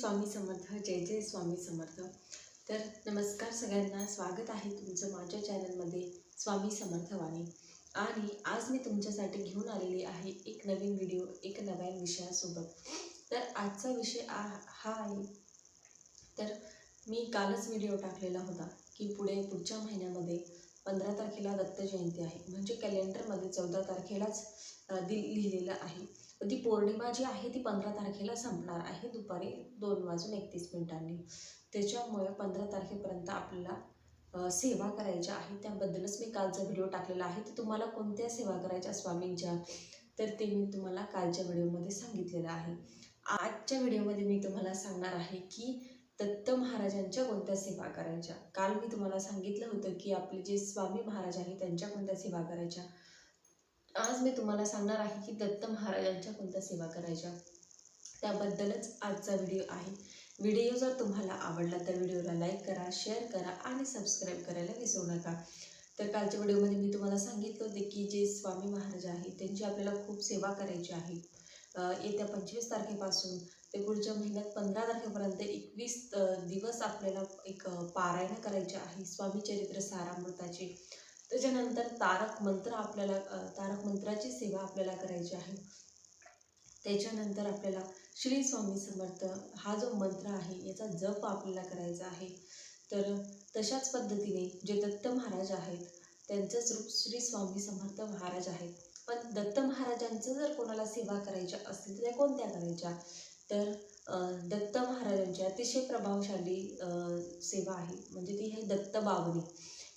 स्वामी समर्थ जय जय स्वामी समर्थ. तर नमस्कार सगळ्यांना स्वागत आहे तुमचं माझ्या चॅनलमध्ये स्वामी समर्थ वाणी आणि आज मी तुमच्यासाठी घेऊन आलेली आहे एक नवीन व्हिडिओ एक नव्या विषयासोबत. तर आजचा विषय आ हा आहे तर मी कालच व्हिडिओ टाकलेला होता की पुढे पुढच्या महिन्यामध्ये पंधरा तारखेला दत्त जयंती आहे. म्हणजे कॅलेंडरमध्ये चौदा तारखेलाच दि लिहिलेलं आहे. ती पौर्णिमा जी आहे ती पंधरा तारखेला संपणार आहे दुपारी दोन वाजून एकतीस मिनिटांनी. त्याच्यामुळे पंधरा तारखेपर्यंत आपल्याला सेवा करायच्या आहे त्याबद्दलच मी कालचा व्हिडिओ टाकलेला आहे. तर तुम्हाला कोणत्या सेवा करायच्या स्वामींच्या तर ते मी तुम्हाला कालच्या व्हिडिओमध्ये सांगितलेलं आहे. आजच्या व्हिडिओमध्ये मी तुम्हाला सांगणार आहे की दत्त महाराजांच्या कोणत्या सेवा करायच्या. काल मी तुम्हाला सांगितलं होतं की आपले जे स्वामी महाराज आहेत त्यांच्या कोणत्या सेवा करायच्या. आज मी तुम्हाला सांगणार आहे की दत्त महाराजांच्या कोणत्या सेवा करायच्या? त्याबद्दलच आजचा व्हिडिओ आहे. व्हिडिओ जर तुम्हाला आवडला तर व्हिडिओला लाईक करा शेअर करा आणि सबस्क्राईब करायला विसरू नका. तर कालच्या व्हिडिओमध्ये मी तुम्हाला सांगितलं होते की जे स्वामी महाराज आहेत त्यांची आपल्याला खूप सेवा करायची आहे. येत्या पंचवीस तारखेपासून ते पुढच्या महिन्यात पंधरा तारखेपर्यंत एकवीस दिवस आपल्याला एक अ, पारायण करायचे आहे. स्वामी चरित्र सारामृताचे. त्याच्यानंतर तारक मंत्र आपल्याला तारक मंत्राची सेवा आपल्याला करायची आहे. त्याच्यानंतर आपल्याला श्री स्वामी समर्थ हा जो मंत्र आहे याचा जप आपल्याला करायचा आहे. तर तशाच पद्धतीने जे दत्त महाराज आहेत त्यांचंच रूप श्री स्वामी समर्थ महाराज आहेत. पण दत्त महाराजांचं जर कोणाला सेवा करायच्या असतील तर त्या कोणत्या करायच्या? तर दत्त महाराजांची अतिशय प्रभावशाली सेवा आहे. म्हणजे ती आहे दत्त बावनी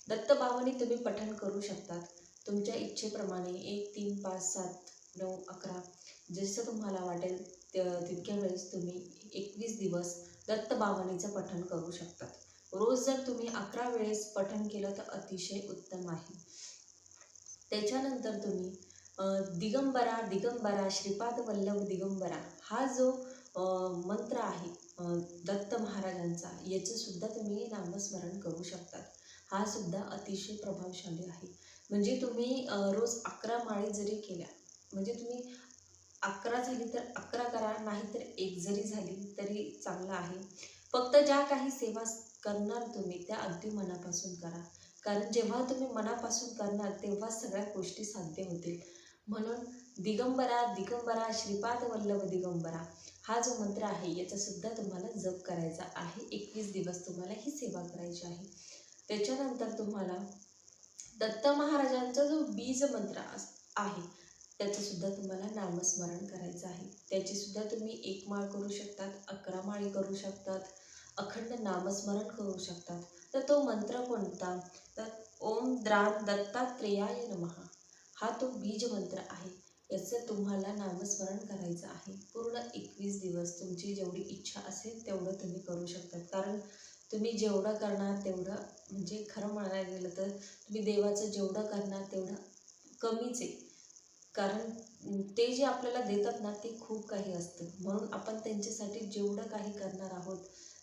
दत्तभावाने तुम्ही पठण करू शकतात. तुमच्या इच्छेप्रमाणे एक तीन पाच सात नऊ अकरा जसं तुम्हाला वाटेल त- तितक्या वेळेस तुम्ही एकवीस दिवस दत्तभावनेचं पठण करू शकतात. रोज जर तुम्ही अकरा वेळेस पठण केलं तर अतिशय उत्तम आहे. त्याच्यानंतर तुम्ही दिगंबरा दिगंबरा श्रीपाद वल्लभ दिगंबरा हा जो मंत्र आहे दत्त महाराजांचा याचंसुद्धा तुम्ही नामस्मरण करू शकतात. हा सुद्धा अतिशय प्रभावशाली आहे. म्हणजे तुम्ही रोज अकरा माळी जरी केल्या म्हणजे तुम्ही अकरा झाली तर अकरा करा नाही तर एक जरी झाली तरी चांगलं आहे. फक्त ज्या काही सेवा करणार तुम्ही त्या अगदी मनापासून करा. कारण जेव्हा तुम्ही मनापासून करणार तेव्हा सगळ्या गोष्टी साध्य होतील. म्हणून दिगंबरा दिगंबरा श्रीपाद वल्लभ दिगंबरा हा जो मंत्र आहे याचासुद्धा तुम्हाला जप करायचा आहे. एकवीस दिवस तुम्हाला ही सेवा करायची आहे. त्याच्यानंतर तुम्हाला दत्त महाराजांचा जो बीज मंत्र अस- आहे त्याचं सुद्धा तुम्हाला नामस्मरण करायचं आहे. त्याची सुद्धा तुम्ही एक माळ करू शकतात अकरा माळी करू शकतात अखंड नामस्मरण करू शकतात. तर तो मंत्र कोणता? तर ओम द्रान दत्तात्रेयाय नमः. हा तो बीज मंत्र आहे. याचं तुम्हाला नामस्मरण करायचं आहे. पूर्ण एकवीस दिवस तुमची जेवढी इच्छा असेल तेवढं तुम्ही करू शकतात. कारण तुम्ही जेवढं करणार तेवढं म्हणजे खरं म्हणायला गेलं तर तुम्ही देवाचं जेवढं करणार तेवढं कमीच आहे. कारण ते जे आपल्याला देतात ना ते खूप काही असतं. म्हणून आपण त्यांच्यासाठी जेवढं काही करणार आहोत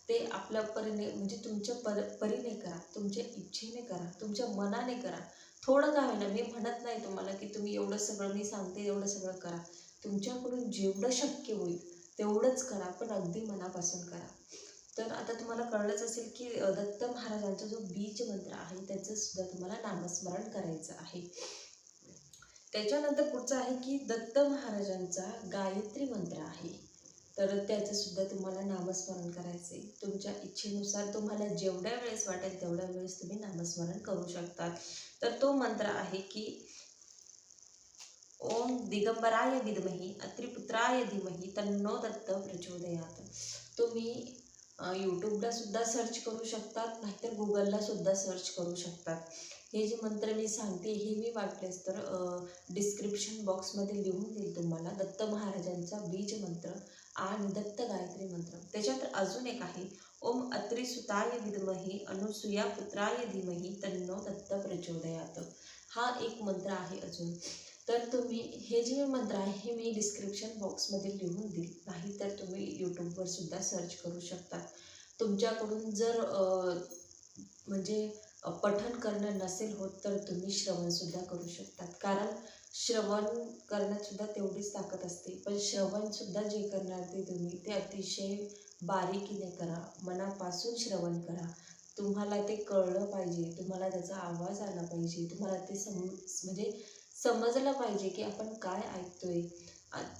ते आपल्या परीने म्हणजे तुमच्या पर परीने करा तुमच्या इच्छेने करा तुमच्या मनाने करा. थोडं का होईना मी म्हणत नाही तुम्हाला की तुम्ही एवढं सगळं मी सांगते एवढं सगळं करा. तुमच्याकडून जेवढं शक्य होईल तेवढंच करा पण अगदी मनापासून करा. तर आता तुम्हाला कळलंच असेल की दत्त महाराजांचा जो बीज मंत्र आहे त्याचं सुद्धा तुम्हाला नामस्मरण करायचं आहे. त्याच्यानंतर पुढचं आहे की दत्त महाराजांचा गायत्री मंत्र आहे. तर त्याचं सुद्धा तुम्हाला नामस्मरण करायचे तुमच्या इच्छेनुसार तुम्हाला जेवढ्या वेळेस वाटेल तेवढ्या वेळेस तुम्ही नामस्मरण करू शकतात. तर तो मंत्र आहे की ओम दिगंबराय विद्मही अत्रिपुत्राय धीमही तन्नो दत्त प्रचोदयात. तुम्ही यूट्यूबला सुद्धा सर्च करू शकतात नाहीतर गुगलला सुद्धा सर्च करू शकतात. हे जे मंत्र मी सांगते हे मी वाटलेस तर डिस्क्रिप्शन बॉक्समध्ये लिहून देईल तुम्हाला दत्त महाराजांचा बीज मंत्र आणि दत्त गायत्री मंत्र. त्याच्यात अजून एक आहे ओम अत्रिसुताय विद्मही अनुसुया पुत्राय धीमही तन्नो दत्त प्रचोदयात. हा एक मंत्र आहे अजून. तर तुम्ही हे जे मंत्र आहे हे मी डिस्क्रिप्शन बॉक्समध्ये लिहून देईल नाही तर तुम्ही यूट्यूबवर सुद्धा सर्च करू शकता. तुमच्याकडून जर म्हणजे पठन करणं नसेल होत तर तुम्ही श्रवणसुद्धा करू शकतात कारण श्रवण करण्यातसुद्धा तेवढीच ताकद असते. पण श्रवणसुद्धा जे करणार ते तुम्ही ते अतिशय बारीकीने करा. मनापासून श्रवण करा. तुम्हाला ते कळलं पाहिजे. तुम्हाला त्याचा आवाज आला पाहिजे. तुम्हाला ते सम म्हणजे समजलं पाहिजे की आपण काय ऐकतोय.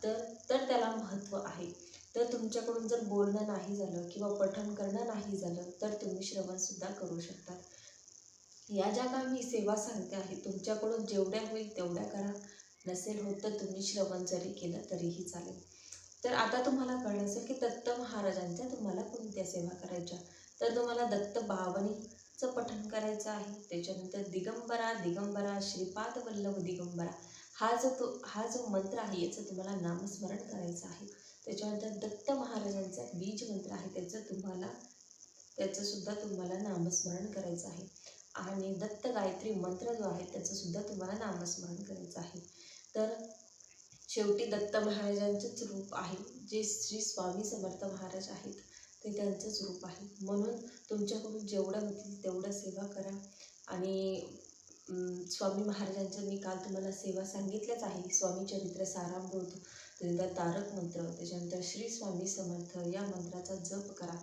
तर तर त्याला महत्त्व आहे. तर तुमच्याकडून जर बोलणं नाही झालं किंवा पठण करणं नाही झालं तर तुम्ही श्रवणसुद्धा करू शकता. या ज्या काय मी सेवा सांगते आहे तुमच्याकडून जेवढ्या होईल तेवढ्या करा. नसेल होत तर तुम्ही श्रवण जरी केलं तरीही चालेल. तर आता तुम्हाला कळलं असेल की दत्त महाराजांच्या तुम्हाला कोणत्या सेवा करायच्या? तर तुम्हाला दत्त चं पठण करायचं आहे. त्याच्यानंतर दिगंबरा दिगंबरा श्रीपाद वल्लभ दिगंबरा. हा जो तो हा जो मंत्र आहे याचं तुम्हाला नामस्मरण करायचं आहे. त्याच्यानंतर दत्त महाराजांचा बीज मंत्र आहे त्याचं तुम्हाला त्याचंसुद्धा तुम्हाला नामस्मरण करायचं आहे. आणि दत्त गायत्री मंत्र जो आहे त्याचंसुद्धा तुम्हाला नामस्मरण करायचं आहे. तर शेवटी दत्त महाराजांचंच रूप आहे जे श्री स्वामी समर्थ महाराज आहेत. ते त्यांचंच रूप आहे. म्हणून तुमच्याकडून जेवढं होतील तेवढं सेवा करा. आणि स्वामी महाराजांचं मी काल तुम्हाला सेवा सांगितल्याच आहे. स्वामी चरित्र सारामृत त्यानंतर तारक मंत्र त्याच्यानंतर श्री स्वामी समर्थ या मंत्राचा जप करा.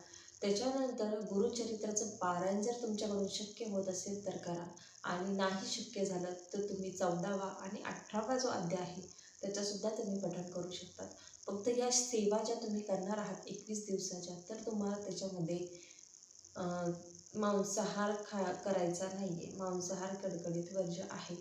त्याच्यानंतर गुरुचरित्राचं पारायण जर तुमच्याकडून शक्य होत असेल तर करा. आणि नाही शक्य झालं तर तुम्ही चौदावा आणि अठरावा जो अध्याय आहे त्याच्यासुद्धा तुम्ही पठण करू शकतात. फक्त या सेवा ज्या तुम्ही करणार आहात एकवीस दिवसाच्या तर तुम्हाला त्याच्यामध्ये मांसाहार खा करायचा नाही आहे मांसाहार कडकडीत वर्ज आहे.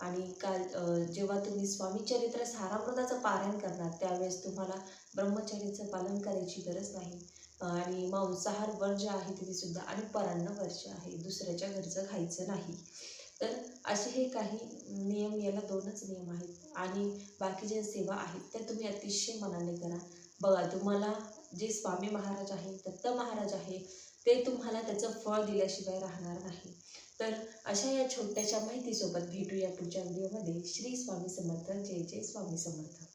आणि काल जेव्हा तुम्ही स्वामी चरित्र सारामृताचं पारायण करणार त्यावेळेस तुम्हाला ब्रह्मचर्याचं पालन करायची गरज नाही. आणि मांसाहार वर्ज आहे तिथेसुद्धा आणि परान्न वर्ज आहे. दुसऱ्याच्या घरचं खायचं नाही. तर असे हे काही नियम याला दोनच नियम आहेत. आणि बाकी ज्या सेवा आहेत त्या तुम्ही अतिशय मनाने करा. बघा तुम्हाला जे स्वामी महाराज आहे दत्त महाराज आहे ते तुम्हाला त्याचं फळ दिल्याशिवाय राहणार नाही. तर अशा या छोट्याशा माहितीसोबत भेटूया पुढच्या व्हिडिओमध्ये. श्री स्वामी समर्थ. जय जय स्वामी समर्थ.